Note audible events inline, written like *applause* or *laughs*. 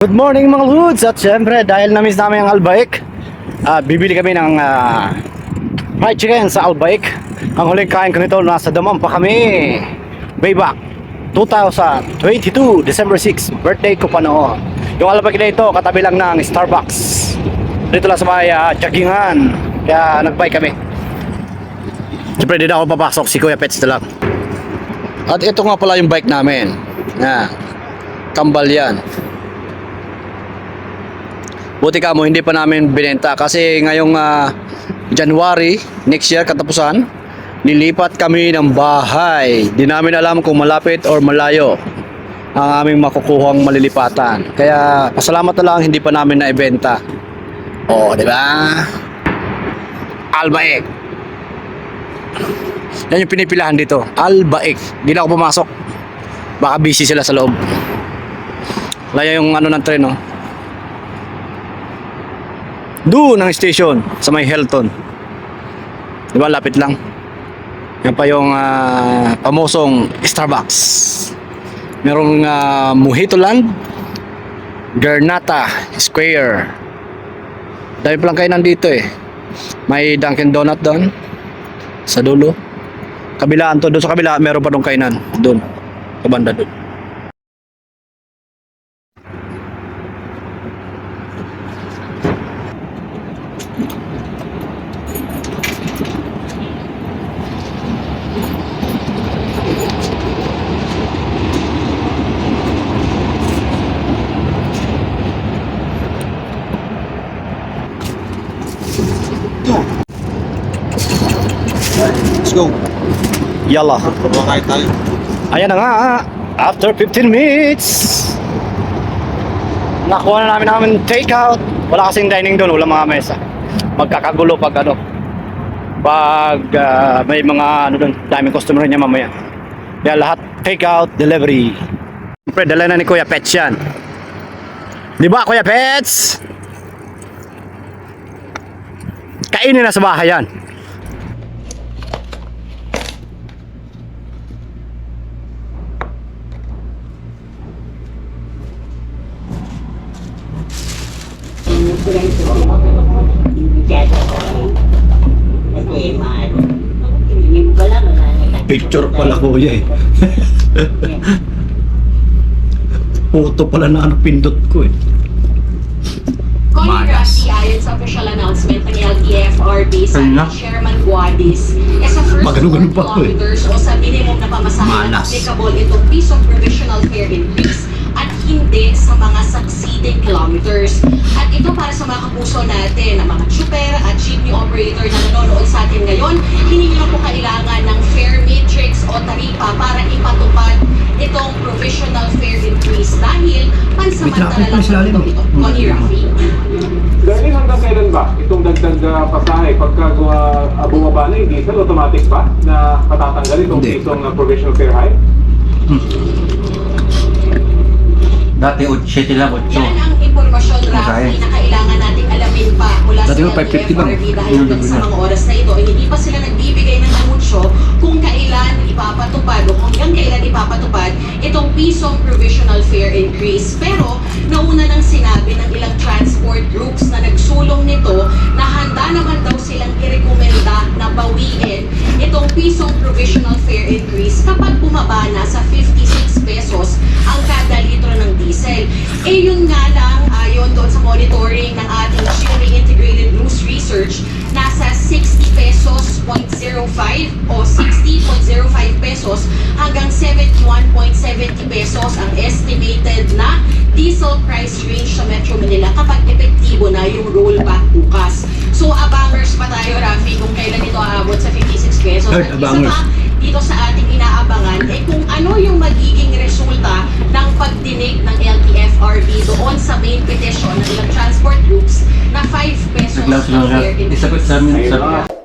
Good morning mga Ludes at syempre dahil na-miss namin ang Albaik ah, bibili kami ng ah, fried chicken sa Albaik ang huling kain ko nito nasa damam pa kami. Bayback 2022 December 6 birthday ko pa noon. Yung Albaik na ito katabi lang ng Starbucks. Dito lang sa may uh, jaggingan kaya nag-bike kami. Syempre di na ako papasok. Si Kuya Pets na lang. At ito nga pala yung bike namin. Na kambal yan Buti ka mo, hindi pa namin binenta kasi ngayong ah, January, next year katapusan, nilipat kami ng bahay. Di namin alam kung malapit or malayo ang aming makukuhang malilipatan. Kaya pasalamat na lang hindi pa namin naibenta. Oo, di ba? Albaik. Yan yung pinipilahan dito. Albaik. Di na ako pumasok. Baka busy sila sa loob. Laya yung ano ng tren, no? Doon ang station sa may Hilton. Di ba lapit lang? Yan pa yung ah, pamosong Starbucks. Merong uh, Mojito Land, Granata Square. Dami palang kainan dito eh. May Dunkin Donut doon sa dulo. Kabilaan to, doon sa kabila meron pa dong kainan doon. Sa banda doon. Let's go. Yalla. Kumakain tayo. Ayan na nga, after 15 minutes, nakuha na namin namin take out. Wala kasing dining doon, wala mga mesa. Magkakagulo pag ano, pag ah, may mga ano doon, daming customer niya mamaya. Kaya lahat take out, delivery. Siyempre, dala na ni Kuya Pets yan. Di ba, Kuya Pets? Kainin na sa bahay yan. Picture pala kuya eh. *laughs* Photo pala na ano pindot ko eh. Congrats ayon sa official announcement ng LTFRB sa Ayun na. Chairman Guadis eh sa first Magano-gano 4 pa ako eh. kilometers o sa minimum na pamasahe na applicable itong piece of provisional fare ito. Connie Rafi. Darling, hanggang kailan ba itong dagdag uh, pasahe pagka uh, bumaba na yung diesel, automatic ba na patatanggal itong Hindi. pisong uh, provisional fare hike? Dati 7 lang, 8. Yan ang impormasyon. Rafi, na kailangan nating alamin pa mula Dati sa ko 550 lang. LTFRB dahil sa mga oras na ito, ay hindi pa sila nagbibigay ng anunsyo kung kailan ipapatupad o hanggang kailan ipapatupad itong pisong provisional fare increase. Pero groups na nagsulong nito na handa naman daw silang irekomenda na bawiin itong pisong provisional fare increase kapag bumaba na sa 56 pesos ang kada litro ng diesel. Eh yun nga lang, ayon doon sa monitoring ng ating GMA Integrated News Research, nasa 60 pesos 0.05 o 60.05 pesos ang estimated na diesel price range sa Metro Manila kapag epektibo na yung rollback bukas. So abangers pa tayo, Rafi, kung kailan ito aabot sa 56 pesos. At isa abangers. pa, dito sa ating inaabangan eh kung ano yung magiging resulta ng pagdinig ng LTFRB doon sa main petition ng ilang transport groups na 5 pesos Naglaw sila ang fare na. increase. Isagot sa amin